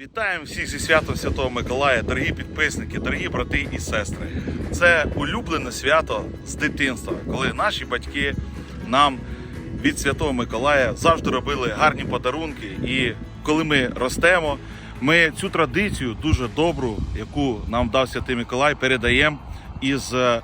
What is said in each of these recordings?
Вітаємо всіх зі святом Святого Миколая, дорогі підписники, дорогі брати і сестри. Це улюблене свято з дитинства, коли наші батьки нам від Святого Миколая завжди робили гарні подарунки. І коли ми ростемо, ми цю традицію дуже добру, яку нам дав Святий Миколай, передаємо із е,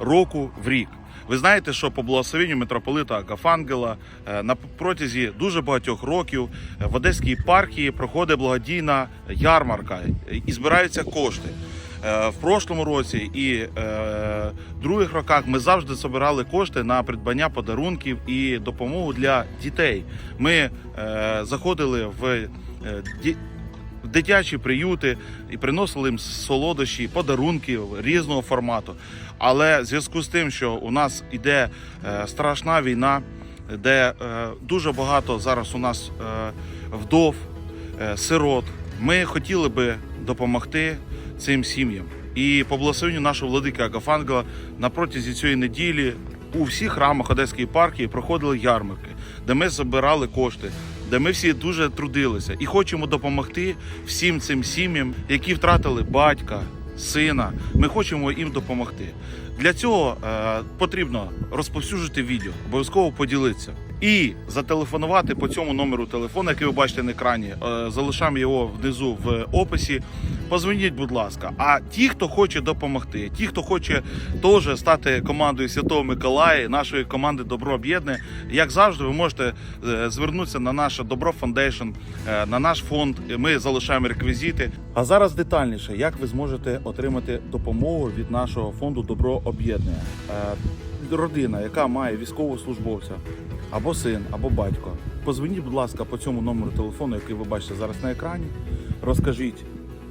року в рік. Ви знаєте, що по благословенню митрополита Агафангела е, на протязі дуже багатьох років е, в Одеській єпархії проходить благодійна ярмарка і збираються кошти. Е, В прошлому році і е, других роках ми завжди збирали кошти на придбання подарунків і допомогу для дітей. Ми е, заходили в е, в дитячі приюти і приносили їм солодощі, подарунки різного формату. Але в зв'язку з тим, що у нас іде е, страшна війна, де е, дуже багато зараз у нас е, вдов, сирот, ми хотіли би допомогти цим сім'ям. І по благословенню нашого владики Агафангела на протязі цієї неділі у всіх храмах Одеської єпархії проходили ярмарки, де ми збирали кошти, де ми всі дуже трудилися і хочемо допомогти всім цим сім'ям, які втратили батька, сина. Ми хочемо їм допомогти. Для цього е, потрібно розповсюджити відео, обов'язково поділитися. І зателефонувати по цьому номеру телефону, який ви бачите на екрані. Е, залишаємо його внизу в описі. Позвоніть, будь ласка. А ті, хто хоче допомогти, ті, хто хоче теж стати командою Святого Миколая, нашої команди Добро Об'єднане, як завжди, ви можете е, звернутися на наше Добро Фондейшн, е, на наш фонд. Ми залишаємо реквізити. А зараз детальніше, як ви зможете отримати допомогу від нашого фонду Добро Об'єднання. Родина, яка має військовослужбовця, або син, або батько. Позвоніть, будь ласка, по цьому номеру телефону, який ви бачите зараз на екрані. Розкажіть,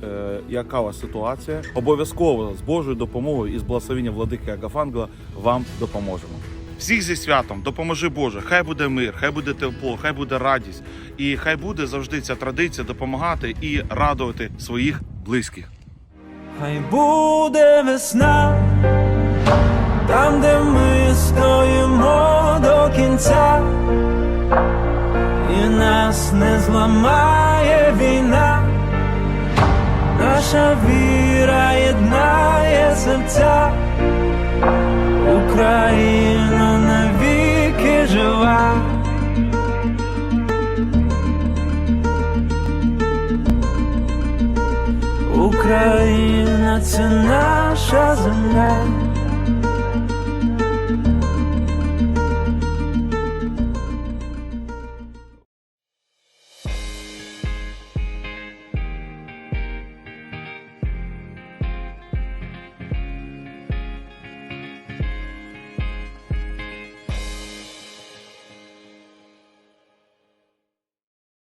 е, яка у вас ситуація. Обов'язково з Божою допомогою і з благословення владики Агафангела вам допоможемо. Всіх зі святом допоможи Боже. Хай буде мир, хай буде тепло, хай буде радість, і хай буде завжди ця традиція допомагати і радувати своїх близьких. Хай буде весна, там, де ми стоїмо кінця, і нас не зламає війна, наша віра єднає серця, Україна навіки жива. Україна це наша земля.